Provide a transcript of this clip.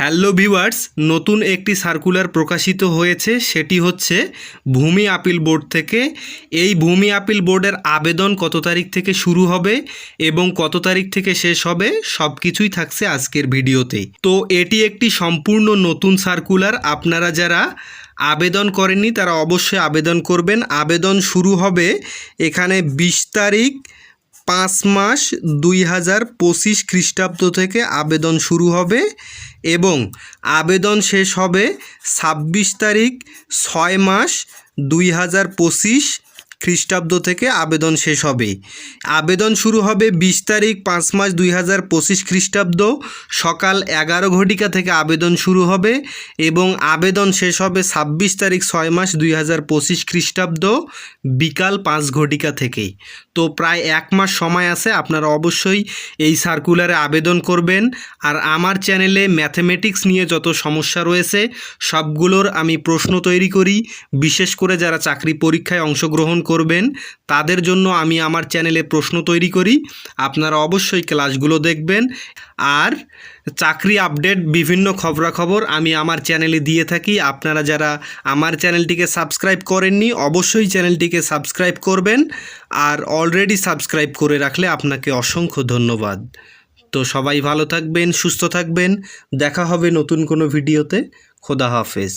Hello viewers, নতুন একটি circular প্রকাশিত হয়েছে, সেটি হচ্ছে ভূমি আপিল বোর্ড থেকে। এই ভূমি আপিল বোর্ডের আবেদন কত তারিখ থেকে শুরু হবে এবং কত তারিখ থেকে শেষ হবে সব কিছুই থাকছে আজকের ভিডিওতেই তো এটি একটি সম্পূর্ণ নতুন সার্কুলার আপনারা যারা আবেদন করেননি, তারা অবশ্যই আবেদন করবেন। আবেদন শুরু হবে এখানে বিশ তারিখ পাঁচ মাস দুই হাজার পঁচিশ খ্রিস্টাব্দ থেকে আবেদন শুরু হবে এবং আবেদন শেষ হবে ছাব্বিশ তারিখ ছয় মাস দুই হাজার পঁচিশ খ্রিস্টাব্দ থেকে আবেদন শেষ হবে। আবেদন শুরু হবে বিশ তারিখ পাঁচ মাস দুই হাজার পঁচিশ খ্রিস্টাব্দ, সকাল এগারো ঘটিকা থেকে আবেদন শুরু হবে এবং আবেদন শেষ হবে ছাব্বিশ তারিখ ছয় মাস দুই হাজার পঁচিশ খ্রিস্টাব্দ, বিকাল পাঁচ ঘটিকা থেকেই তো প্রায় এক মাস সময় আছে, আপনারা অবশ্যই এই সার্কুলারে আবেদন করবেন। আর আমার চ্যানেলে ম্যাথমেটিক্স নিয়ে যত সমস্যা রয়েছে, সবগুলোর আমি প্রশ্ন তৈরি করি। বিশেষ করে যারা চাকরি পরীক্ষায় অংশগ্রহণ করবেন, তাদের জন্য আমি আমার চ্যানেলে প্রশ্ন তৈরি করি। আপনারা অবশ্যই ক্লাসগুলো দেখবেন। আর চাকরি আপডেট, বিভিন্ন খবরাখবর আমি আমার চ্যানেলে দিয়ে থাকি। আপনারা যারা আমার চ্যানেলটিকে সাবস্ক্রাইব করেননি, অবশ্যই চ্যানেলটিকে সাবস্ক্রাইব করবেন। আর অলরেডি সাবস্ক্রাইব করে রাখলে আপনাকে অসংখ্য ধন্যবাদ। তো সবাই ভালো থাকবেন, সুস্থ থাকবেন। দেখা হবে নতুন কোনো ভিডিওতে। খোদা হাফেজ।